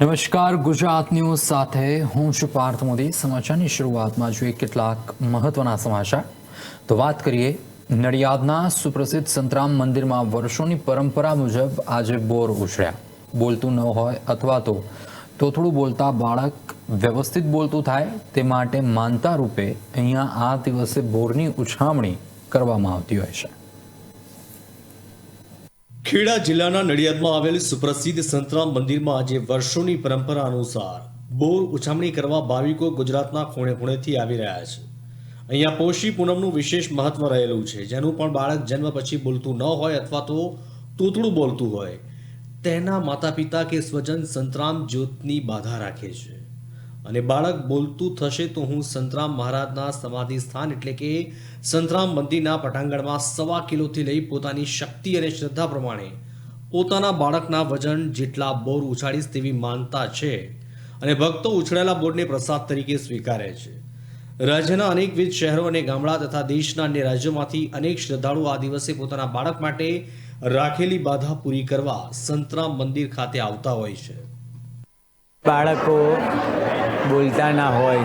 નમસ્કાર, ગુજરાત ન્યૂઝ સાથે હું છું પાર્થ મોદી. સમાચારની શરૂઆતમાં જોઈએ કેટલાક મહત્વના સમાચાર. તો વાત કરીએ નડિયાદના સુપ્રસિદ્ધ સંતરામ મંદિરમાં વર્ષોની પરંપરા મુજબ આજે બોર ઉછળ્યા બોલતું ન હોય અથવા તો તોથડું બોલતા બાળક વ્યવસ્થિત બોલતું થાય તે માટે માનતા રૂપે અહીંયા આ દિવસે બોરની ઉછામણી કરવામાં આવતી હોય છે. ખેડા જિલ્લાના નડિયાદમાં આવેલ સુપ્રસિદ્ધ સંતરામ મંદિરમાં આજે વર્ષોની પરંપરા અનુસાર બોર ઉછામણી કરવા ભાવિકો ગુજરાતના ખૂણે ખૂણેથી આવી રહ્યા છે. અહીંયા પોષી પૂનમનું વિશેષ મહત્વ રહેલું છે. જેનું પણ બાળક જન્મ પછી બોલતું ન હોય અથવા તો તૂતળું બોલતું હોય, તેના માતા પિતા કે સ્વજન સંતરામ જ્યોતની બાધા રાખે છે. અને બાળક બોલતું થશે તો હું સંતરામ મહારાજના સમાધિ સ્થાન એટલે કે સંતરામ મંદિરના પટાંગણમાં સવા કિલોથી લઈ પોતાની શક્તિ અને શ્રદ્ધા પ્રમાણે પોતાના બાળકના વજન જેટલા બોર ઉછાળીશ તેવી માનતા છે અને ભક્તો ઉછળેલા બોરને પ્રસાદ તરીકે સ્વીકારે છે. રાજ્યના અનેકવિધ શહેરો અને ગામડા તથા દેશના અન્ય રાજ્યોમાંથી અનેક શ્રદ્ધાળુ આ દિવસે પોતાના બાળક માટે રાખેલી બાધા પૂરી કરવા સંતરામ મંદિર ખાતે આવતા હોય છે. બાળકો બોલતા ના હોય,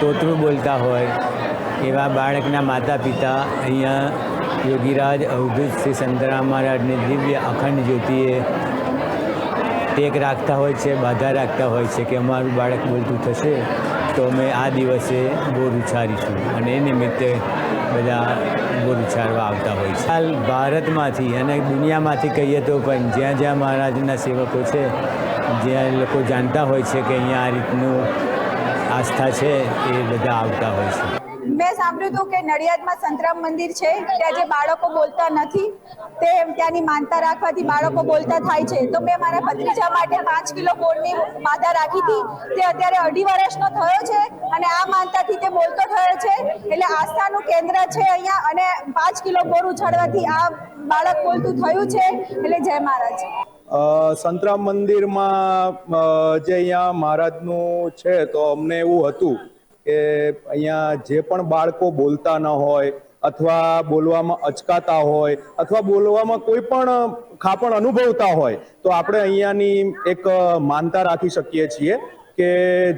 તોતરું બોલતા હોય, એવા બાળકના માતા પિતા અહીંયા યોગીરાજ, અવધૂત શ્રી સંતરામ મહારાજની દિવ્ય અખંડ જ્યોતિએ ટેક રાખતા હોય છે, બાધા રાખતા હોય છે કે અમારું બાળક બોલતું થશે, તો અમે આ દિવસે બોર ઉછારીશું. અને એ નિમિત્તે બધા બોર ઉછારવા આવતા હોય છે. હાલ ભારતમાંથી અને દુનિયામાંથી કહીએ તો પણ જ્યાં જ્યાં મહારાજના સેવકો છે જ્યાં લોકો જાણતા હોય છે કે અહીંયા આ રીતનું આસ્થા છે, એ બધા આવતા હોય છે. મેં સાંભળ્યું હતું કે નડિયાદમાં સંતરામ મંદિર છે, ત્યાં જે બાળકો બોલતા નથી, તે ત્યાંની માનતા રાખવાથી બાળકો બોલતા થાય છે. તો મેં મારા ભત્રીજા માટે પાંચ કિલો બોરની બાધા રાખી હતી. તે અત્યારે અઢી વર્ષનો થયો છે અને આ માનતાથી તે બોલતો થયો છે. એટલે આસ્થાનું કેન્દ્ર છે અહીંયા અને પાંચ કિલો બોર ઉછાળવાથી આ બાળક બોલતું થયું છે. એટલે જય મહારાજ. સંતરામ મંદિરમાં જે અહીંયા મહારાજનું છે, તો અમને એવું હતું કે અહીંયા જે પણ બાળકો બોલતા ન હોય, અથવા બોલવામાં અચકાતા હોય, અથવા બોલવામાં કોઈ પણ ખાપણ અનુભવતા હોય, તો આપણે અહીંયાની એક માનતા રાખી શકીએ છીએ કે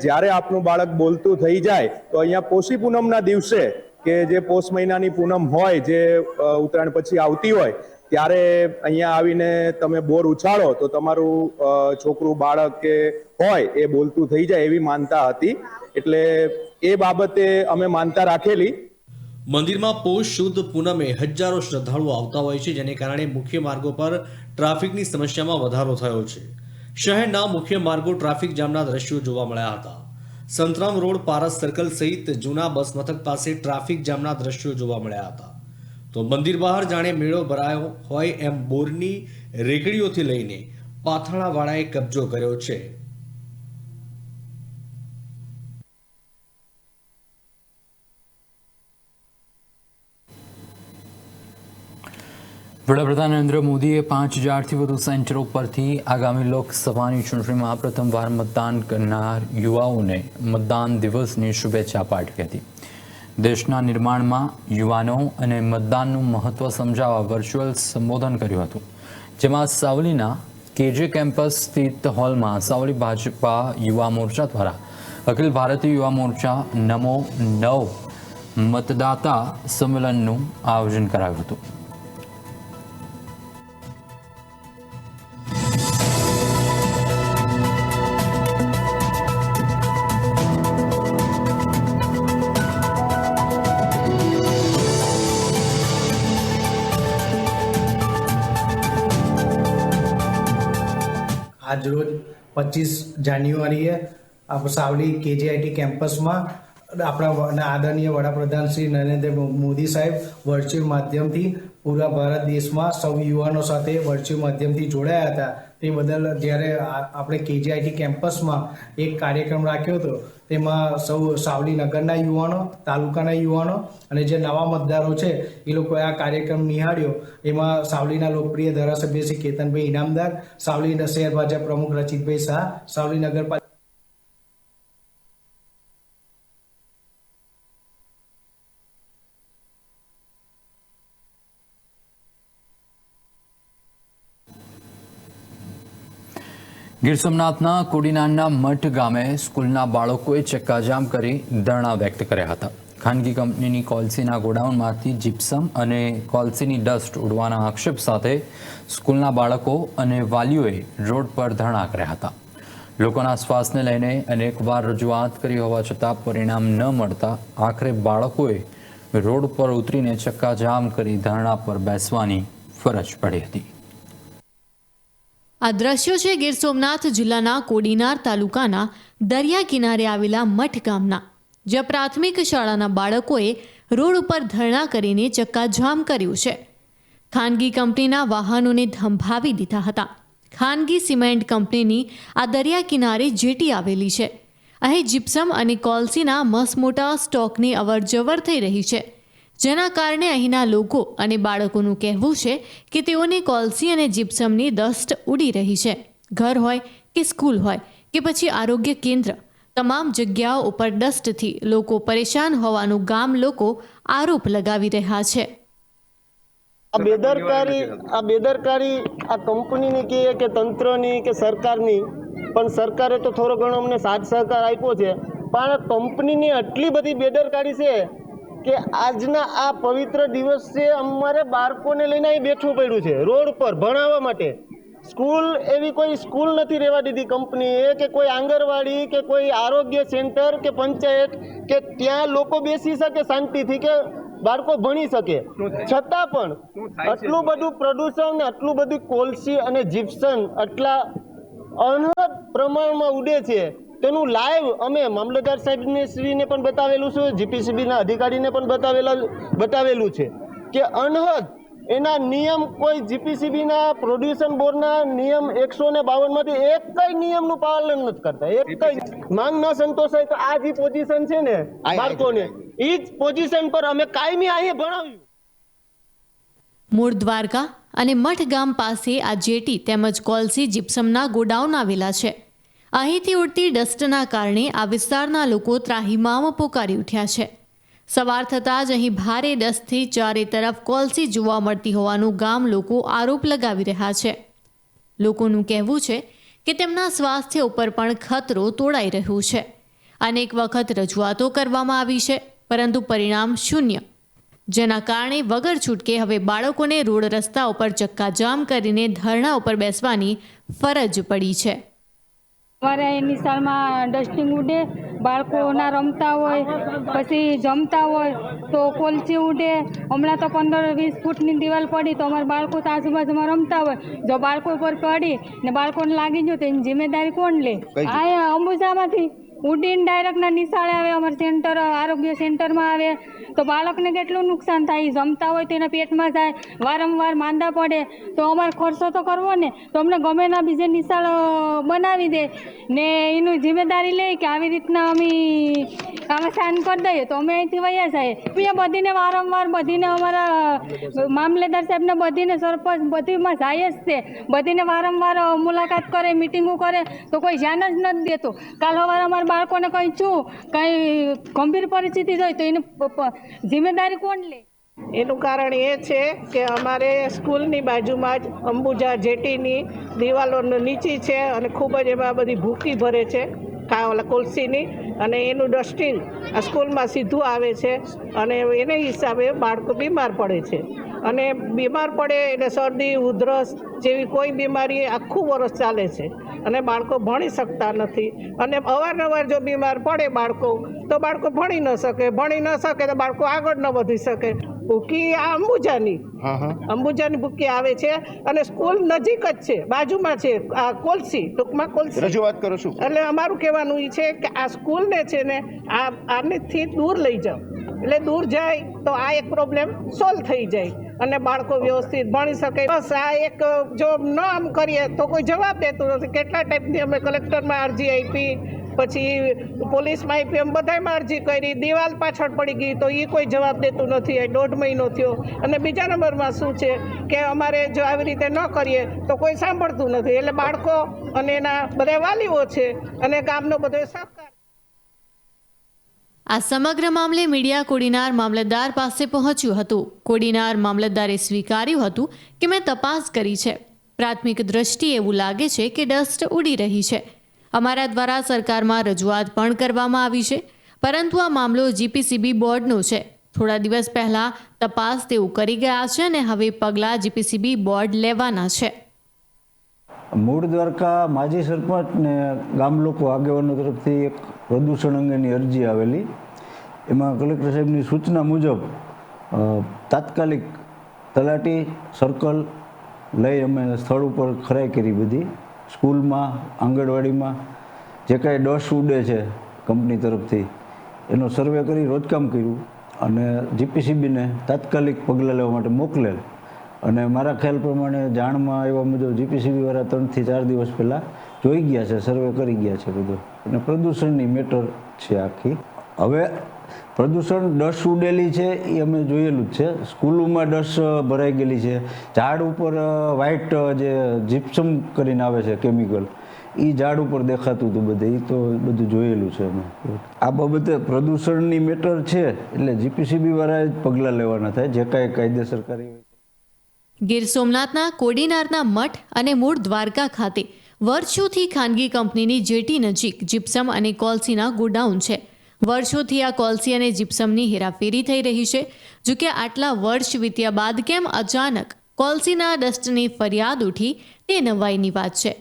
જ્યારે આપનું બાળક બોલતું થઈ જાય, તો અહીંયા પોષી પૂનમના દિવસે કે જે પોષ મહિનાની પૂનમ હોય, જે ઉત્તરાયણ પછી આવતી હોય ત્યારે અહીંયા આવીને તમે બોર ઉછાળો તો તમારું છોકરું, બાળક કે હોય એ બોલતું થઈ જાય એવી માનતા હતી. એટલે એ બાબતે અમે માનતા રાખેલી. મંદિરમાં પોષ શુદ્ધ પૂનમે હજારો શ્રદ્ધાળુઓ આવતા હોય છે, જેને કારણે મુખ્ય માર્ગો પર ટ્રાફિકની સમસ્યામાં વધારો થયો છે. શહેરના મુખ્ય માર્ગો ટ્રાફિક જામના દ્રશ્યો જોવા મળ્યા હતા. સંતરામ રોડ પારસ સર્કલ સહિત જૂના બસ મથક પાસે ટ્રાફિક જામના દ્રશ્યો જોવા મળ્યા હતા. તો મંદિર બહાર જાણે મેળો ભરાયો હોય એમ બોરની રેકડીઓથી લઈને પાથાણાવાળાએ કબજો કર્યો છે. વડાપ્રધાન નરેન્દ્ર મોદીએ પાંચ હજારથી વધુ સેન્ટરો પરથી આગામી લોકસભાની ચૂંટણીમાં પ્રથમવાર મતદાન કરનાર યુવાઓને મતદાન દિવસની શુભેચ્છા પાઠવી હતી. દેશના નિર્માણમાં યુવાનો અને મતદાનનું મહત્વ સમજાવવા વર્ચ્યુઅલ સંબોધન કર્યું હતું. જેમાં સાવલીના કેજે કેમ્પસ સ્થિત હોલમાં સાવલી ભાજપા યુવા મોરચા દ્વારા અખિલ ભારતીય યુવા મોરચા નમો નવ મતદાતા સંમેલનનું આયોજન કરાયું હતું. આજરોજ પચીસ જાન્યુઆરીએ સાવલી કેજીઆઈટી કેમ્પસમાં આપણા આદરણીય વડાપ્રધાન શ્રી નરેન્દ્ર મોદી સાહેબ વર્ચ્યુઅલ માધ્યમથી પૂરા ભારત દેશમાં સૌ યુવાનો સાથે વર્ચ્યુઅલ માધ્યમથી જોડાયા હતા. તે બદલ જ્યારે આપણે કેજીઆઈટી કેમ્પસમાં એક કાર્યક્રમ રાખ્યો હતો, તેમાં સૌ સાવલી નગરના યુવાનો, તાલુકાના યુવાનો અને જે નવા મતદારો છે, એ લોકોએ આ કાર્યક્રમ નિહાળ્યો. એમાં સાવલીના લોકપ્રિય ધારાસભ્ય શ્રી કેતનભાઈ ઇનામદાર, સાવલી શહેર ભાજપ પ્રમુખ રચિતભાઈ શાહ, સાવલી નગરપાલિકા ગીર સોમનાથના કોડીનારના મઠ ગામે સ્કૂલના બાળકોએ ચક્કાજામ કરી ધરણા વ્યક્ત કર્યા હતા. ખાનગી કંપનીની કોલસીના ગોડાઉનમાંથી જીપ્સમ અને કોલસીની ડસ્ટ ઉડવાના આક્ષેપ સાથે સ્કૂલના બાળકો અને વાલીઓએ રોડ પર ધરણા કર્યા હતા. લોકોના શ્વાસને લઈને અનેકવાર રજૂઆત કરી હોવા છતાં પરિણામ ન મળતા આખરે બાળકોએ રોડ પર ઉતરીને ચક્કાજામ કરી ધરણા પર બેસવાની ફરજ પડી હતી. આ દ્રશ્યો છે ગીર સોમનાથ જિલ્લાના કોડીનાર તાલુકાના દરિયા કિનારે આવેલા મઠ ગામના, જ્યાં પ્રાથમિક શાળાના બાળકોએ રોડ ઉપર ધરણા કરીને ચક્કાજામ કર્યું છે. ખાનગી કંપનીના વાહનોને ધંભાવી દીધા હતા. ખાનગી સિમેન્ટ કંપનીની આ દરિયા કિનારે જેટી આવેલી છે. અહીં જીપ્સમ અને કોલસીના મસમોટા સ્ટોકની અવરજવર થઈ રહી છે. જેના કારણે અહીંના લોકો અને બાળકોનું કહેવું છે કે તેઓની કોલસી અને જીપ્સમની દસ્ટ ઉડી રહી છે. ઘર હોય કે સ્કૂલ હોય કે પછી આરોગ્ય કેન્દ્ર, તમામ જગ્યાઓ ઉપર ડસ્ટથી લોકો પરેશાન હોવાનું ગામ લોકો આરોપ લગાવી રહ્યા છે. આ બેદરકારી આ બેદરકારી આ કંપનીની કહીએ કે તંત્રની કે સરકારની, પણ સરકારે તો થોડો ઘણો અમને સાથ સહકાર આપ્યો છે. પણ કંપનીની આટલી બધી બેદરકારી છે કે આજના આ પવિત્ર દિવસે અમારે બાળકોને લઈને અહીં બેઠવું પડ્યું છે રોડ પર ભણાવવા માટે. સ્કૂલ એવી કોઈ સ્કૂલ નથી રહેવા દીધી કંપનીએ કે કોઈ આંગણવાડી કે કોઈ આરોગ્ય સેન્ટર કે પંચાયત કે ત્યાં લોકો બેસી શકે શાંતિથી કે બાળકો ભણી શકે. છતાં પણ આટલું બધું પ્રદૂષણ ને આટલું બધું કોલસી અને જીપ્સન આટલા અનહદ પ્રમાણમાં ઉડે છે. તેનું લાઈવ અમે મામલતદાર સાહેબને શ્રીને પણ બતાવેલું છે જીપીસીબીના અધિકારીને પણ બતાવેલા બતાવેલું છે કે અનહદ એના નિયમ કોઈ જીપીસીબીના પ્રોડ્યુસન બોર્ડના નિયમ એકસો ને બાવનમાંથી એક કઈ નિયમનું પાલન નથી કરતા. એક કઈ માંગ ન સંતોષાય તો આ જે પોઝિશન છે ને બાળકોને. એ જ પોઝિશન પર અમે કાયમી અહીંયા ભણાવ્યું. મૂળ દ્વારકા અને મઠ ગામ પાસે આ જેટી તેમજ કોલસી જીપ્સમના ગોડાઉન આવેલા છે. અહીંથી ઉડતી ડસ્ટના કારણે આ વિસ્તારના લોકો ત્રાહિમામ પોકારી ઉઠ્યા છે. સવાર થતાં જ અહીં ભારે ડસ્ટથી ચારે તરફ કોલસી જોવા મળતી હોવાનું ગામ લોકો આરોપ લગાવી રહ્યા છે. લોકોનું કહેવું છે કે તેમના સ્વાસ્થ્ય ઉપર પણ ખતરો તોડાઈ રહ્યું છે. અનેક વખત રજૂઆતો કરવામાં આવી છે, પરંતુ પરિણામ શૂન્ય. જેના કારણે વગર છૂટકે હવે બાળકોને રોડ રસ્તા ઉપર ચક્કાજામ કરીને ધરણા ઉપર બેસવાની ફરજ પડી છે. અમારે અહીં નિશાળમાં ડસ્ટિંગ ઉડે બાળકોના રમતા હોય પછી જમતા હોય તો કોલચી ઉડે. હમણાં તો પંદર વીસ ફૂટની દિવાલ પડી તો અમારા બાળકો તો આજુબાજુમાં રમતા હોય. જો બાળકો પર પડી ને બાળકોને લાગી ગયું તો એની જિમ્મેદારી કોણ લે? આ અંબુજામાંથી ઉડીને ડાયરેક્ટના નિશાળે આવે અમારા સેન્ટર આરોગ્ય સેન્ટરમાં આવે. તો બાળકને કેટલું નુકસાન થાય જમતા હોય તો એના પેટમાં જાય, વારંવાર માંદા પડે. તો અમારે ખર્ચો તો કરવો ને, તો અમને ગમે ના બીજે નિશાળ બનાવી દે. ને એનું જિમ્મેદારી લે કે આવી રીતના અમે આમાં સાઈન કરી દઈએ. તો અમે અહીંથી વયા જાય. અહીંયા બધીને વારંવાર, બધીને અમારા મામલેદાર સાહેબને બધીને સરપંચ બધીમાં જાય જ છે બધીને વારંવાર મુલાકાત કરે, મિટિંગો કરે, તો કોઈ ધ્યાન જ નથી દેતું. કાલ સવારે અમારા બાળકોને કંઈ છું કંઈ ગંભીર પરિસ્થિતિ હોય તો એને જિમ્મેદારી કોણ લે? એનું કારણ એ છે કે અમારે સ્કૂલની બાજુમાં જ અંબુજા જેટીની દિવાલો નીચી છે અને ખૂબ જ એમાં બધી ભૂકી ભરે છે. કા ઓલા કોલસીની અને એનું ડસ્ટિંગ આ સ્કૂલમાં સીધું આવે છે અને એને હિસાબે બાળકો બીમાર પડે છે. અને બીમાર પડે એટલે શરદી, ઉધરસ જેવી કોઈ બીમારી આખું વરસ ચાલે છે અને બાળકો ભણી શકતા નથી. અને અવારનવાર જો બીમાર પડે બાળકો, તો બાળકો ભણી ન શકે. ભણી ન શકે તો બાળકો આગળ ન વધી શકે. ભૂકી આ અંબુજાની. અંબુજાની ભૂકી આવે છે અને સ્કૂલ નજીક જ છે બાજુમાં છે આ કોલસી ટૂંકમાં કોલસી. રજૂઆત કરું છું. એટલે અમારું કહેવાનું એ છે કે આ સ્કૂલને છે ને આ આનેથી દૂર લઈ જાઓ. એટલે દૂર જાય તો આ એક પ્રોબ્લેમ સોલ્વ થઈ જાય અને બાળકો વ્યવસ્થિત ભણી શકે. બસ આ એક જો ન આમ કરીએ તો કોઈ જવાબ દેતું નથી. કેટલા ટાઈપની અમે કલેક્ટરમાં અરજી આપી પછી પોલીસમાં આપી એમ બધામાં અરજી કરી, દિવાલ પાછળ પડી ગઈ તો એ કોઈ જવાબ દેતું નથી એ દોઢ મહિનો થયો. અને બીજા નંબરમાં શું છે કે અમારે જો આવી રીતે ન કરીએ તો કોઈ સાંભળતું નથી. એટલે બાળકો અને એના બધા વાલીઓ છે અને ગામનો બધો સહકાર. આ સમગ્ર મામલે મીડિયા કોડીનાર મામલતદાર પાસે પહોંચ્યું હતું. કોડીનાર મામલતદારે સ્વીકાર્યું હતું કે મેં તપાસ કરી છે. પ્રાથમિક દ્રષ્ટિએ એવું લાગે છે કે ડસ્ટ ઉડી રહી છે. અમારા દ્વારા સરકારમાં રજૂઆત પણ કરવામાં આવી છે. પરંતુ આ મામલો જીપીસીબી બોર્ડનો છે. થોડા દિવસ પહેલાં તપાસ તેઓ કરી ગયા છે અને હવે પગલાં જીપીસીબી બોર્ડ લેવાના છે. મૂળ દ્વારકા માજી સરપંચ ને ગામ લોકો આગેવાનો તરફથી એક પ્રદૂષણ અંગેની અરજી આવેલી. એમાં કલેક્ટર સાહેબની સૂચના મુજબ તાત્કાલિક તલાટી, સર્કલ લઈ અમે સ્થળ ઉપર ખરાઈ કરી બધી. સ્કૂલમાં, આંગણવાડીમાં, જે કાંઈ ડસ ઉડે છે કંપની તરફથી, એનો સર્વે કરી રોજકામ કર્યું અને જીપીસીબીને તાત્કાલિક પગલાં લેવા માટે મોકલેલ. અને મારા ખ્યાલ પ્રમાણે જાણમાં આવ્યા મુજબ જીપીસીબી વાળા ત્રણથી ચાર દિવસ પહેલાં જોઈ ગયા છે, સર્વે કરી ગયા છે બધું. અને પ્રદૂષણની મેટર છે આખી. હવે પ્રદૂષણ ડસ ઉડેલી છે, એ અમે જોયેલું જ છે. સ્કૂલોમાં ડસ ભરાઈ ગયેલી છે. ઝાડ ઉપર વ્હાઇટ જે જીપ્સમ કરીને આવે છે કેમિકલ એ ઝાડ ઉપર દેખાતું હતું બધે. એ તો બધું જોયેલું છે અમે. આ બાબતે પ્રદૂષણની મેટર છે, એટલે જીપીસીબી વાળા પગલાં લેવાના થાય, જે કાંઈ કાયદેસર કરી. ગીર સોમનાથના કોડીનારના મઠ અને મૂળ દ્વારકા ખાતે વર્ષોથી ખાનગી કંપનીની જેટી નજીક જીપ્સમ અને કોલસીના ગોડાઉન છે. વર્ષોથી આ કોલસી અને જીપ્સમની હેરાફેરી થઈ રહી છે. જો કે આટલા વર્ષ વીત્યા બાદ કેમ અચાનક કોલસીના ડસ્ટની ફરિયાદ ઉઠી તે નવાઈની વાત છે.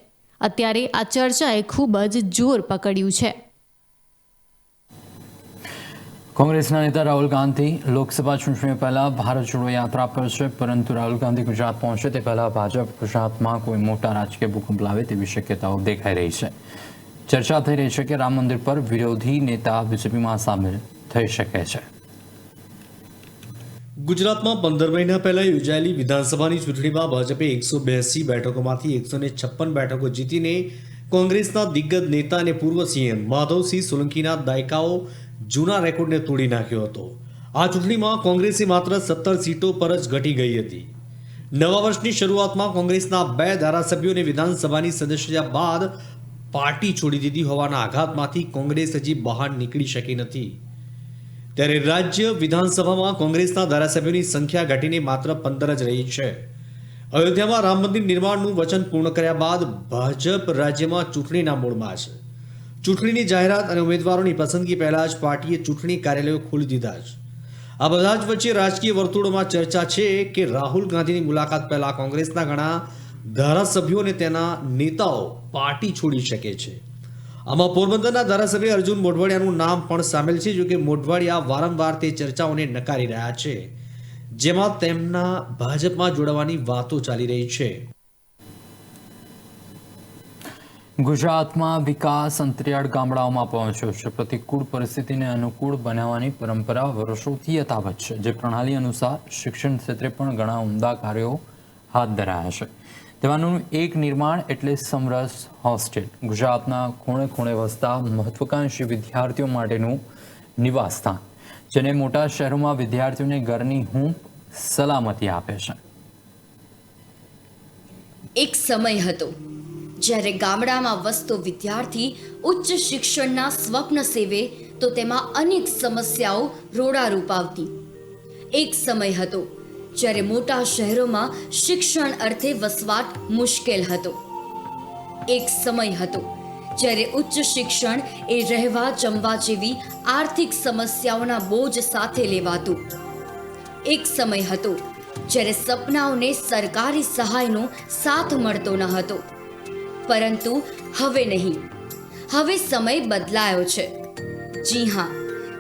અત્યારે આ ચર્ચાએ ખૂબ જ જોર પકડ્યું છે. કોંગ્રેસના નેતા રાહુલ ગાંધી લોકસભા ચૂંટણી પહેલાં ભારત જોડો યાત્રા પર છે, પરંતુ રાહુલ ગાંધી ગુજરાત પહોંચે તે પહેલાં ભાજપ ગુજરાતમાં કોઈ મોટા રાજકીય ભૂકંપ લાવે તેવી શક્યતાઓ દેખાઈ રહી છે. ચર્ચા થઈ રહી છે કે રામ મંદિર પર વિરોધી નેતા બીજેપીમાં સામેલ થઈ શકે છે. ગુજરાતમાં પંદર મહિના પહેલા યોજાયેલી વિધાનસભાની ચૂંટણીમાં ભાજપે એકસો બ્યાસી બેઠકોમાંથી એકસો ને છપ્પન બેઠકો જીતીને કોંગ્રેસના દિગ્ગજ નેતા અને પૂર્વ સીએમ માધવસિંહ સોલંકીના દાયકાઓ જૂના રેકોર્ડને તોડી નાખ્યો હતો. આ ચૂંટણીમાં કોંગ્રેસે માત્ર સત્તર સીટો પર જ ઘટી ગઈ હતી. નવા વર્ષની શરૂઆતમાં કોંગ્રેસના બે ધારાસભ્યોને વિધાનસભાની સદસ્યતા બાદ પાર્ટી છોડી દીધી હોવાના આઘાતમાંથી કોંગ્રેસ હજી બહાર નીકળી શકી નથી. ત્યારે રાજ્ય વિધાનસભામાં કોંગ્રેસના ધારાસભ્યોની સંખ્યા ઘટીને માત્ર પંદર જ રહી છે. અયોધ્યામાં રામ મંદિર નિર્માણનું વચન પૂર્ણ કર્યા બાદ ભાજપ રાજ્યમાં ચૂંટણીના મૂળમાં છે. ચૂંટણીની જાહેરાત અને ઉમેદવારોની પસંદગી પહેલા જ પાર્ટીએ ચૂંટણી કાર્યાલયો ખોલી દીધા છે. આ બધા જ વચ્ચે રાજકીય વર્તુળોમાં ચર્ચા છે કે રાહુલ ગાંધીની મુલાકાત પહેલા કોંગ્રેસના ઘણા ધારાસભ્યો અને તેના નેતાઓ પાર્ટી છોડી શકે છે. આમાં પોરબંદરના ધારાસભ્ય અર્જુન મોઢવાડિયાનું નામ પણ સામેલ છે, જોકે મોઢવાડિયા વારંવાર તે ચર્ચાઓને નકારી રહ્યા છે, જેમાં તેમના ભાજપમાં જોડાવાની વાતો ચાલી રહી છે. ગુજરાતમાં વિકાસ અંતરિયાળ ગામડાઓમાં પહોંચ્યો છે. પ્રતિકૂળ પરિસ્થિતિને અનુકૂળ બનાવવાની પરંપરા વર્ષોથી યથાવત છે. જે પ્રણાલી અનુસાર શિક્ષણ ક્ષેત્રે પણ ઘણા ઉમદા કાર્યો હાથ ધરાયા છે. તેમાંનું એક નિર્માણ એટલે સમરસ હોસ્ટેલ. ગુજરાતના ખૂણે ખૂણે વસતા મહત્વાકાંક્ષી વિદ્યાર્થીઓ માટેનું નિવાસ સ્થાન જેને મોટા શહેરોમાં વિદ્યાર્થીઓને ઘરની હૂંફ સલામતી આપે છે. એક સમય હતો જ્યારે ગામડામાં વસતો વિદ્યાર્થી ઉચ્ચ શિક્ષણના સ્વપ્ન સેવે તો તેમાં અનેક સમસ્યાઓ રોડારૂપ આવતી. એક સમય હતો જ્યારે મોટા શહેરોમાં શિક્ષણ અર્થે વસવાટ મુશ્કેલ હતો. એક સમય હતો જ્યારે ઉચ્ચ શિક્ષણ એ રહેવા જમવા જેવી આર્થિક સમસ્યાઓના બોજ સાથે લેવાતું. એક સમય હતો જ્યારે સપનાઓને સરકારી સહાયનો સાથ મળતો ન હતો. પરંતુ હવે નહીં. હવે સમય બદલાયો છે. જી હા,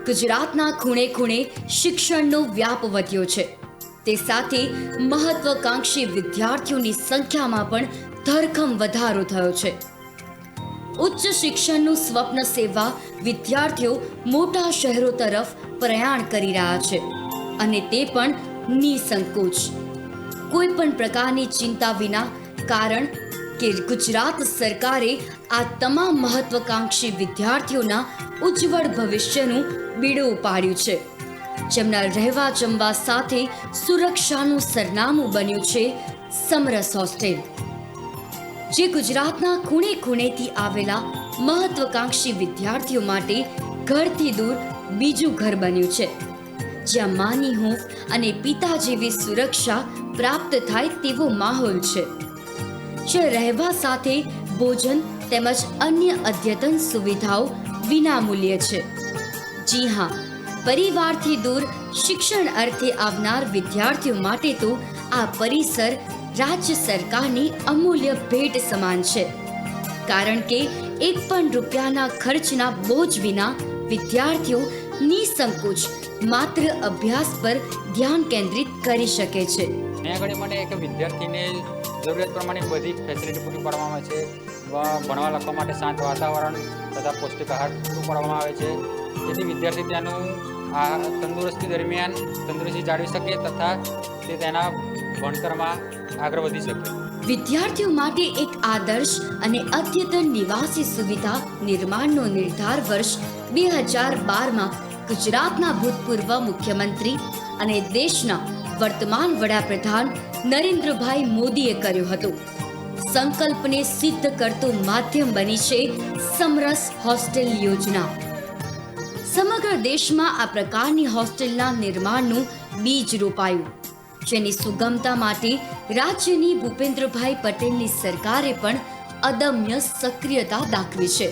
ગુજરાતના ખૂણે ખૂણે શિક્ષણનો વ્યાપ વધ્યો છે. તે સાથે મહત્વકાંક્ષી વિદ્યાર્થીઓની સંખ્યામાં પણ ધરખમ વધારો થયો છે. ઉચ્ચ શિક્ષણનું સ્વપ્ન સેવા વિદ્યાર્થીઓ મોટા શહેરો તરફ પ્રયાણ કરી રહ્યા છે અને તે પણ નિસંકોચ. કોઈ પણ પ્રકારની ચિંતા વિના કારણ કે ગુજરાત સરકારે આ તમામ મહત્વકાંક્ષી વિદ્યાર્થીઓના ઉજ્જવળ ભવિષ્યનું બીડું ઉપાડ્યું છે. જેમના રહેવા જમવા સાથે સુરક્ષાનું સરનામું બન્યું છે સમરસ હોસ્ટેલ, જે ગુજરાતના ખૂણે ખૂણેથી આવેલા મહત્વકાંક્ષી વિદ્યાર્થીઓ માટે ઘરથી દૂર બીજું ઘર બન્યું છે. જ્યાં માની હૂંફ અને પિતા જેવી સુરક્ષા પ્રાપ્ત થાય તેવો માહોલ છે. જે રહેવા સાથે ભોજન તેમજ અન્ય અદ્યતન સુવિધાઓ વિનામૂલ્ય છે. જી હા પરિવારથી દૂર શિક્ષણ અર્થે આવનાર વિદ્યાર્થીઓ માટે તો આ પરિસર રાજ્ય સરકારની અમૂલ્ય ભેટ સમાન છે. કારણ કે એક પણ રૂપિયાના ખર્ચના બોજ વિના વિદ્યાર્થીઓ નિસંકોચ માત્ર અભ્યાસ પર ધ્યાન કેન્દ્રિત કરી શકે છે. અહીંયા મને એક વિદ્યાર્થીને જરૂરિયાત પ્રમાણે બધી ફેસિલિટી પૂરી પાડવામાં આવે છે. ભણવા લખવા માટે શાંત વાતાવરણ, તથા પૌષ્ટિક આહાર પૂરું પાડવામાં આવે છે. જેથી વિદ્યાર્થી ત્યાંનું આ તંદુરસ્તી દરમિયાન તંદુરસ્તી જાળવી શકે તથા તે તેના ભણતરમાં આગળ વધી શકે. વિદ્યાર્થીઓ માટે એક આદર્શ અને અદ્યતન નિવાસી સુવિધા નિર્માણનો નિર્ધાર વર્ષ બે હજાર ગુજરાતના ભૂતપૂર્વ મુખ્યમંત્રી અને દેશના વર્તમાન વડાપ્રધાન નરેન્દ્રભાઈ મોદીએ કર્યો હતો. સંકલ્પને સિદ્ધ કરતું માધ્યમ બની છે સમરસ હોસ્ટેલ યોજના. સમગ્ર દેશમાં આ પ્રકારની હોસ્ટેલના નિર્માણનું બીજ રોપાયું. જેની સુગમતા માટે રાજ્યની ભૂપેન્દ્રભાઈ પટેલની સરકારે પણ અદમ્ય સક્રિયતા દાખવી છે.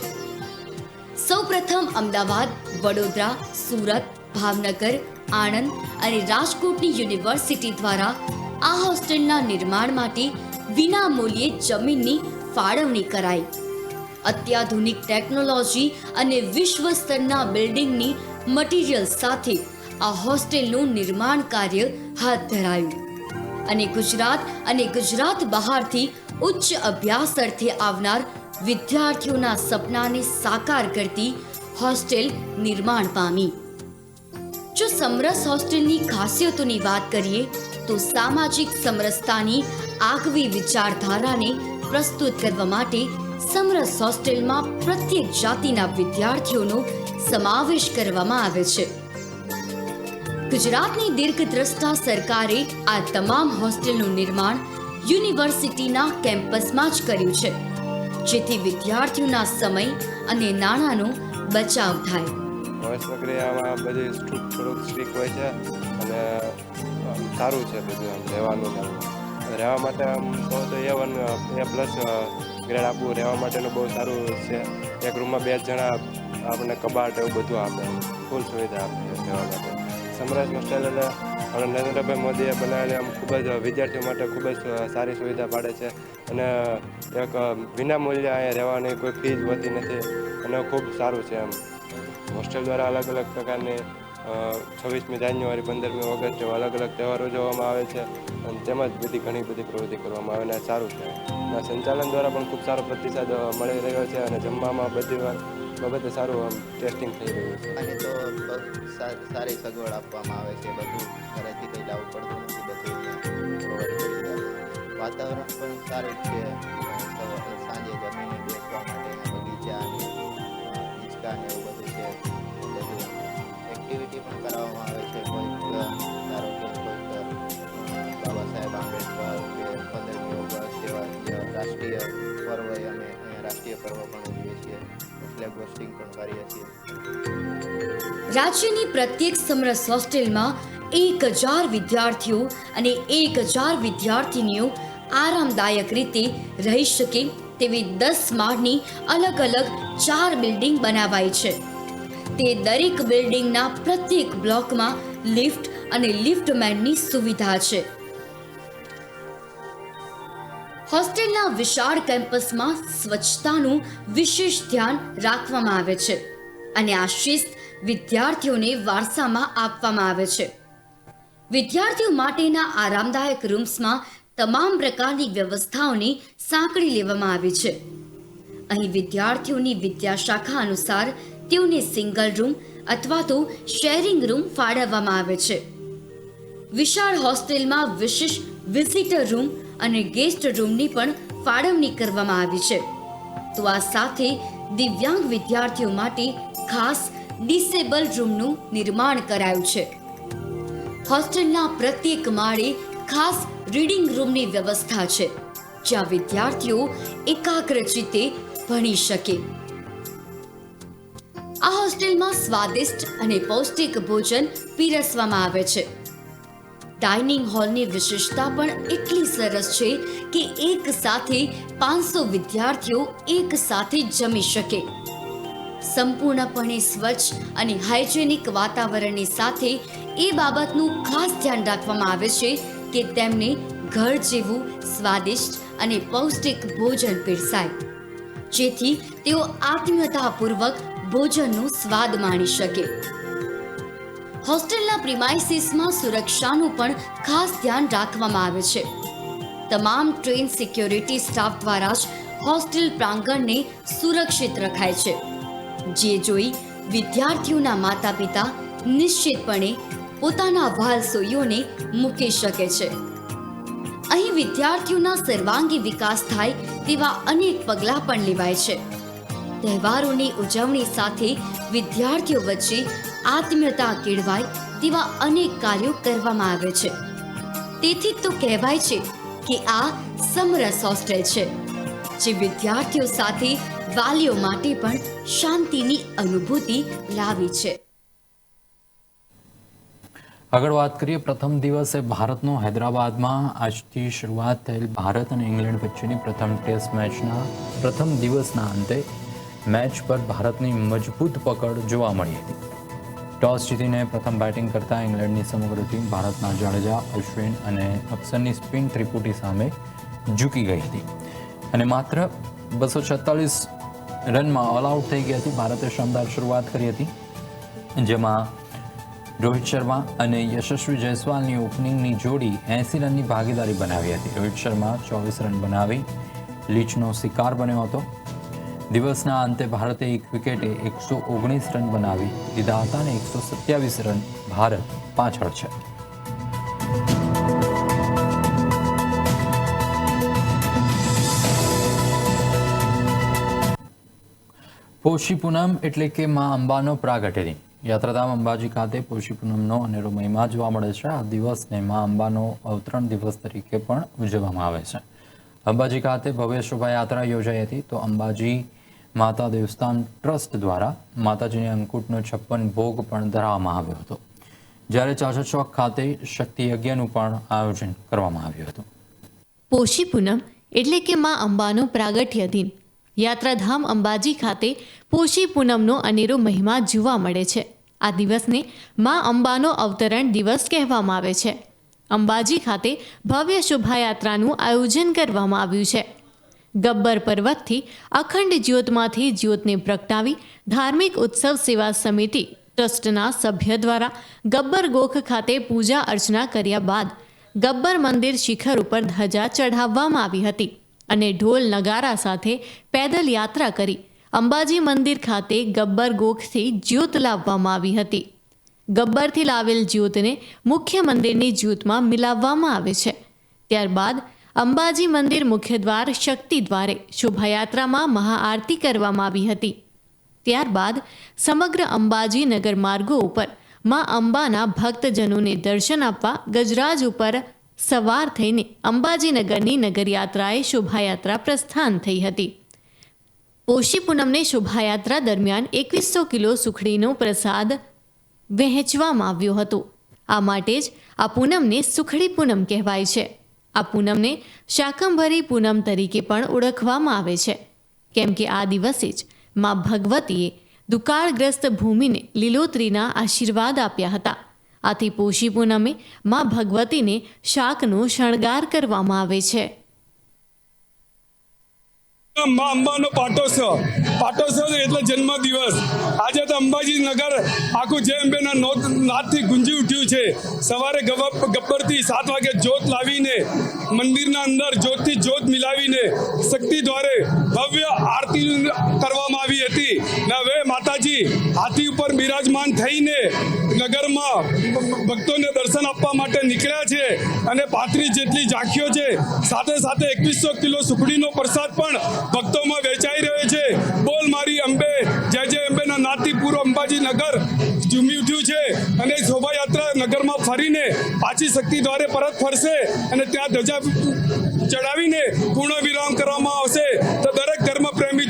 સૌપ્રથમ અમદાવાદ, વડોદરા, સુરત, ભાવનગર, આણંદ અને રાજકોટની યુનિવર્સિટી દ્વારા આ હોસ્ટેલના નિર્માણ માટે વિના મૂલ્યે જમીનની ફાળવણી કરાઈ. અત્યાધુનિક ટેકનોલોજી અને વિશ્વ સ્તરના બિલ્ડિંગની મટીરીયલ સાથે આ હોસ્ટેલનું નિર્માણ કાર્ય હાથ ધરાયું. અને ગુજરાત અને ગુજરાત બહારથી ઉચ્ચ અભ્યાસ અર્થે આવનાર વિદ્યાર્થીઓના સપનાને સાકાર કરતી હોસ્ટેલ નિર્માણ પામી. જો સમરસ હોસ્ટેલની ખાસિયતોની વાત કરીએ, તો સામાજિક સમરસતાની આગવી વિચારધારાને પ્રસ્તુત કરવા માટે સમરસ હોસ્ટેલમાં પ્રત્યેક જાતિના વિદ્યાર્થીઓનો સમાવેશ કરવામાં આવે છે. ગુજરાતની દીર્ઘદ્રષ્ટા સરકારે આ તમામ હોસ્ટેલનું નિર્માણ યુનિવર્સિટીના કેમ્પસમાં જ કર્યું છે, જેથી વિદ્યાર્થીઓના સમય અને નાણાંનો બચાવ થાય. ભવેશ વગેરે આવા બધી થોડુંક સ્ટ્રીક હોય છે અને સારું છે બધું રહેવાનું રહેવા માટે આમ તો A one, A plus grade આપવું રહેવા માટેનું બહુ સારું છે. એક રૂમમાં બે જણા આપણને કબાટ એવું બધું આપે. ફૂલ સુવિધા આપે રહેવા માટે. સમરાજ હોસ્ટેલ એટલે આપણે નરેન્દ્રભાઈ મોદીએ બનાવેલી આમ ખૂબ જ વિદ્યાર્થીઓ માટે ખૂબ જ સારી સુવિધા પાડે છે. અને એક વિના મૂલ્યે અહીંયા રહેવાની કોઈ ફીસ હોતી નથી અને ખૂબ સારું છે એમ. હોસ્ટેલ દ્વારા અલગ અલગ પ્રકારની છવ્વીસમી જાન્યુઆરી, પંદરમી ઓગસ્ટ જેવા અલગ અલગ તહેવારો ઉજવવામાં આવે છે. અને તેમજ બધી ઘણી બધી પ્રવૃત્તિ કરવામાં આવે અને સારું છે. સંચાલન દ્વારા પણ ખૂબ સારો પ્રતિસાદ મળી રહ્યો છે અને જમવામાં બધી બાબતે સારું આમ ટેસ્ટિંગ થઈ રહ્યું છે. અને તો સારી સગવડ આપવામાં આવે છે બધું ઘરેથી કંઈ લાવવું પડતું નથી બધું વાતાવરણ પણ સારું છે સાંજે જમીને બેસવા માટે બગીચા અને હિંચકા ને એવું બધું છે એક્ટિવિટી પણ કરાવવામાં આવે છે કોઈક અ, ધારો રાષ્ટ્રીય પર્વ અમે અહીંયા રાષ્ટ્રીય પર્વ પણ ઉજવીએ છીએ. ફ્લેગ હોસ્ટિંગ પણ કરીએ છીએ. રાજ્યની પ્રત્યેક સમરસ હોસ્ટેલમાં એક હજાર વિદ્યાર્થીઓ અને એક હજાર વિદ્યાર્થીનીઓ આરામદાયક રીતે રહી શકે તેવી દસ માળની અલગ અલગ ચાર બિલ્ડિંગ બનાવાઈ છે. તે દરેક બિલ્ડિંગના પ્રત્યેક બ્લોકમાં લિફ્ટ અને લિફ્ટમેનની સુવિધા છે. હોસ્ટેલના વિશાળ કેમ્પસમાં સ્વચ્છતાનું વિશેષ ધ્યાન રાખવામાં આવે છે અને આ શિસ્ત વિદ્યાર્થીઓને વારસામાં આપવામાં આવે છે. વિદ્યાર્થીઓ માટેના આરામદાયક રૂમ્સમાં તમામ પ્રકારની વ્યવસ્થાઓને સાંકળી લેવામાં આવી છે. અહીં વિદ્યાર્થીઓની વિદ્યાશાખા અનુસાર તેઓને સિંગલ રૂમ અથવા તો શેરિંગ રૂમ ફાળવવામાં આવે છે. વિશાળ હોસ્ટેલમાં વિશિષ્ટ વિઝિટર રૂમ અને ગેસ્ટ રૂમની પણ ફાળવણી કરવામાં આવી છે. તો આ સાથે દિવ્યાંગ વિદ્યાર્થીઓ માટે ખાસ ડિસેબલ રૂમનું નિર્માણ કરાયું છે. હોસ્ટેલના પ્રત્યેક માળે ખાસ રીડિંગ રૂમની વ્યવસ્થા છે, જ્યાં વિદ્યાર્થીઓ એકાગ્ર રીતે ભણી શકે. આ હોસ્ટેલમાં સ્વાદિષ્ટ અને પૌષ્ટિક ભોજન પીરસવામાં આવે છે. ડાઇનિંગ હોલની વિશેષતા પણ એટલી સરસ છે કે એક સાથે પાંચસો વિદ્યાર્થીઓ એક સાથે જમી શકે. સંપૂર્ણપણે સ્વચ્છ અને હાઇજેનિક વાતાવરણની સાથે એ બાબતનું ખાસ ધ્યાન રાખવામાં આવે છે કે તેમને ઘર જેવું સ્વાદિષ્ટ અને પૌષ્ટિક ભોજન પીરસાય. જેથી તેઓ આત્મીયતાપૂર્વક ભોજનનો સ્વાદ માણી શકે. હોસ્ટેલના પ્રિમાઇસીસમાં સુરક્ષાનું પણ ખાસ ધ્યાન રાખવામાં આવે છે. તમામ ટ્રેન સિક્યોરિટી સ્ટાફ દ્વારા જ હોસ્ટેલ પ્રાંગણને સુરક્ષિત રખાય છે. જે જોઈ વિદ્યાર્થીઓના માતા પિતા નિશ્ચિતપણે પોતાના વાલસોઈઓને મૂકી શકે છે. અહીં વિદ્યાર્થીઓના સર્વાંગી વિકાસ થાય તેવા અનેક પગલાં પણ લેવાય છે. તહેવારોની ઉજવણી સાથે વિદ્યાર્થીઓ વચ્ચે આત્મીયતા કેળવાય તેવા અનેક કાર્યો કરવામાં આવે છે. તેથી તો કહેવાય છે કે આ સમરસ હોસ્ટેલ છે, જે વિદ્યાર્થીઓ સાથે વાલીઓ માટે પણ શાંતિની અનુભૂતિ લાવી છે. આગળ વાત કરીએ, પ્રથમ દિવસે ભારતનો હૈદરાબાદમાં આજથી શરૂઆત થયેલ ભારત અને ઇંગ્લેન્ડ વચ્ચેની પ્રથમ ટેસ્ટ મેચના પ્રથમ દિવસના અંતે મેચ પર ભારતની મજબૂત પકડ જોવા મળી હતી. ટોસ જીતીને પ્રથમ બેટિંગ કરતા ઇંગ્લેન્ડની સમગ્ર ટીમ ભારતના જાડેજા, અશ્વિન અને અક્ષરની સ્પિન ત્રિપુટી સામે ઝૂકી ગઈ હતી. અને માત્ર બસો છત્તાલીસ રનમાં ઓલ આઉટ થઈ ગઈ હતી. ભારતે શાનદાર શરૂઆત કરી હતી. જેમાં રોહિત શર્મા અને યશસ્વી જયસ્વાલની ઓપનિંગની જોડી એંસી રનની ભાગીદારી બનાવી હતી. રોહિત શર્મા ચોવીસ રન બનાવી, લીચનો શિકાર બન્યો હતો. દિવસના અંતે ભારતે એક વિકેટે એકસો ઓગણીસ રન બનાવી દીધા હતા અને એકસો સત્યાવીસ રન ભારત પાછળ છે. પોષી પૂનમ એટલે કે મા અંબાનો પ્રાગટ્યની યાત્રાધામ અંબાજી ખાતે પોષી પૂનમનો અનેરો મહિમા જોવા મળે છે. આ દિવસને મા અંબાનો અવતરણ દિવસ તરીકે પણ ઉજવવામાં આવે છે. અંબાજી ખાતે ભવ્ય શોભાયાત્રા યોજાઈ હતી, તો અંબાજી માતા દેવસ્થાન ટ્રસ્ટ દ્વારા માતાજીને અંકુટનો છપ્પન ભોગ પણ ધરાવવામાં આવ્યો હતો. જ્યારે ચાચા ચોક ખાતે શક્તિ યજ્ઞનું પણ આયોજન કરવામાં આવ્યું હતું. પોષી પૂનમ એટલે કે મા અંબાનો પ્રાગટ્ય દિન. યાત્રાધામ અંબાજી ખાતે પોષી પૂનમનો અનેરો મહિમા જોવા મળે છે. આ દિવસને મા અંબાનો અવતરણ દિવસ કહેવામાં આવે છે. અંબાજી ખાતે ભવ્ય શોભાયાત્રાનું આયોજન કરવામાં આવ્યું છે. ગબ્બર પર્વતથી અખંડ જ્યોતમાંથી જ્યોતને પ્રગટાવી ધાર્મિક ઉત્સવ સેવા સમિતિ ટ્રસ્ટના સભ્ય દ્વારા ગબ્બર ગોખ ખાતે પૂજા અર્ચના કર્યા બાદ ગબ્બર મંદિર શિખર ઉપર ધજા ચઢાવવામાં આવી હતી અને ઢોલ નગારા સાથે પેદલ યાત્રા કરી અંબાજી મંદિર ખાતે ગબ્બર ગોખથી જ્યોત લાવવામાં આવી હતી. ગબ્બરથી લાવેલ જ્યોતને મુખ્ય મંદિરની જ્યોતમાં મિલાવવામાં આવે છે. ત્યારબાદ અંબાજી મંદિર મુખ્ય દ્વાર શક્તિ દ્વારે શોભાયાત્રામાં મહાઆરતી કરવામાં આવી હતી. ત્યારબાદ સમગ્ર અંબાજી નગર માર્ગો ઉપર મા અંબાના ભક્તજનોને દર્શન આપવા ગજરાજ ઉપર સવાર થઈને અંબાજીનગરની નગરયાત્રાએ શોભાયાત્રા પ્રસ્થાન થઈ હતી. પોષી પૂનમને શોભાયાત્રા દરમિયાન એકવીસો કિલો સુખડીનો પ્રસાદ વહેંચવામાં આવ્યો હતો. આ માટે જ આ પૂનમને સુખડી પૂનમ કહેવાય છે. આ પૂનમને શાકંભરી પૂનમ તરીકે પણ ઓળખવામાં આવે છે. કેમ કે આ દિવસે જ મા ભગવતીએ દુકાળગ્રસ્ત ભૂમિને લીલોતરીના આશીર્વાદ આપ્યા હતા. આથી પોષી પૂનમે મા ભગવતીને શાકનો શણગાર કરવામાં આવે છે. મા અંબાનો પાટોત્સવ. પાટોત્સવ એટલે જન્મ દિવસ આજે તો અંબાજી નગર આખું જય અંબેના નોત નાદથી ગુંજી ઉઠ્યું છે. સવારે ગબ- ગબ્બરથી સાત વાગે જ્યોત લાવીને મંદિરના અંદર જ્યોતથી જ્યોત મિલાવીને શક્તિ દ્વારે ભવ્ય આરતી કરવામાં આવી હતી. ને હવે માતાજી, હાથી ઉપર બિરાજમાન થઈને નગરમાં ભક્તોને દર્શન આપવા માટે નીકળ્યા છે અને પાંત્રીસ જેટલી ઝાંખીઓ છે. સાથે સાથે એકવીસો કિલો સુખડીનો પ્રસાદ પણ ભક્તોમાં વેચાઈ રહ્યો છે. બોલ મારી અંબે, જય જય અંબેના નાતી પૂર્વ અંબાજી નગર ઝૂમી ઉઠ્યું છે અને શોભાયાત્રા નગરમાં ફરીને પાછી શક્તિ દ્વારે પરત ફરશે અને ત્યાં ધજા ચડાવીને પૂર્ણ વિરામ કરવામાં આવશે. તો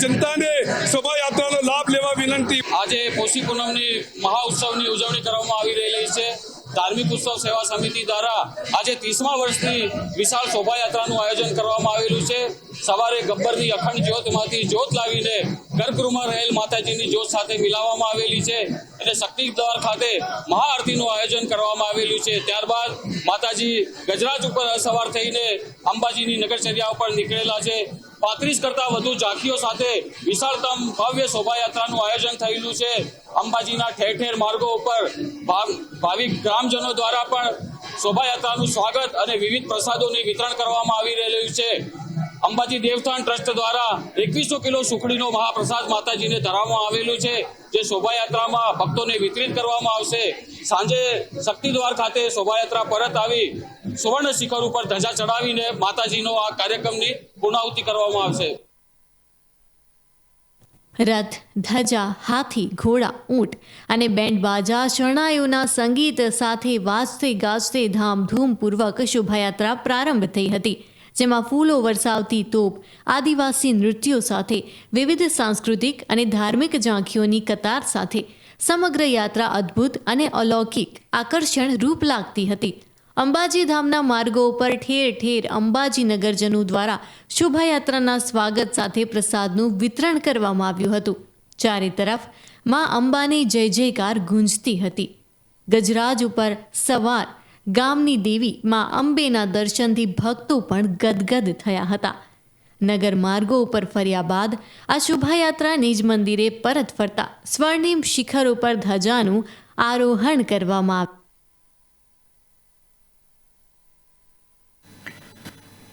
જનતાને શોભાયાત્રાનો લાભ લેવા વિનંતી. આજે પોષી પૂનમની મહાઉત્સવની ઉજવણી કરવામાં આવી રહેલી છે. ધાર્મિક ઉત્સવ સેવા સમિતિ દ્વારા આજે ત્રીસમા વર્ષની વિશાળ શોભાયાત્રાનું આયોજન કરવામાં આવેલું છે. સવારે ગબ્બરની અખંડ જ્યોતમાંથી જ્યોત લાવીને ગર્ભગૃહમાં રહેલ માતાજીની જ્યોત સાથે મિલાવવામાં આવેલી છે અને શક્તિ દ્વાર ખાતે મહાઆરતીનું આયોજન કરવામાં આવેલું છે. ત્યારબાદ માતાજી ગજરાજ ઉપર સવાર થઈને અંબાજીની નગરચર્યા ઉપર નીકળેલા છે. પાંત્રીસ કરતાં વધુ ઝાંખીઓ સાથે વિશાળતમ ભવ્ય શોભાયાત્રાનું આયોજન થયેલું છે. અંબાજીના ઠેર ઠેર માર્ગો ઉપર ભાવ- ભાવિક ગ્રામજનો દ્વારા પણ શોભાયાત્રાનું સ્વાગત અને વિવિધ પ્રસાદોની વિતરણ કરવામાં આવી રહેલું છે. અંબાજી દેવસ્થાન ટ્રસ્ટ દ્વારા એકવીસો કિલો સુખડીનો મહાપ્રસાદ માતાજીને ધરાવવામાં આવેલું છે, જે શોભાયાત્રામાં ભક્તોને વિતરિત કરવામાં આવશે. સાંજે શક્તિદ્વાર ખાતે શોભાયાત્રા પરત આવી સુવર્ણ શિખર ઉપર ધજા ચડાવીને માતાજીનો આ કાર્યક્રમની પૂર્ણાહુતિ કરવામાં આવશે. રથ, ધજા, હાથી, ઘોડા, ઊંટ અને બેન્ડ બાજા શરણાઈઓના સંગીત સાથે વાજતે ગાજતે ધામધૂમપૂર્વક શોભાયાત્રા પ્રારંભ થઈ હતી, જેમાં ફૂલો વરસાવતી તોપ, આદિવાસી નૃત્યો સાથે વિવિધ સાંસ્કૃતિક અને ધાર્મિક ઝાંખીઓની કતાર સાથે સમગ્ર યાત્રા અદ્ભુત અને અલૌકિક આકર્ષણ રૂપ લાગતી હતી. અંબાજી ધામના માર્ગો ઉપર ઠેર ઠેર અંબાજી નગરજનો દ્વારા શોભાયાત્રાના સ્વાગત સાથે પ્રસાદનું વિતરણ કરવામાં આવ્યું હતું. ચારે તરફમાં અંબાની જય જયકાર ગુંજતી હતી. ગજરાજ ઉપર સવાર ગામની દેવી માં અંબેના દર્શનથી ભક્તો પણ ગદગદ થયા હતા. નગર માર્ગો ઉપર ફર્યા બાદ આ શોભાયાત્રા નિજ મંદિરે પરત ફરતા સ્વર્ણિમ શિખર ઉપર ધજાનું આરોહણ કરવામાં આવ્યું.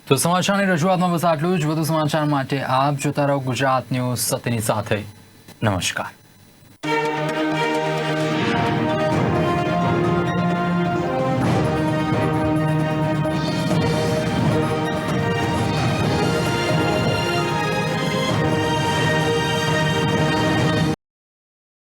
તો સમાચારની રજૂઆતમાં બસ આટલું જ. વધુ સમાચાર માટે આપ જોતા રહો ગુજરાત ન્યૂઝ સત્યની સાથે. નમસ્કાર.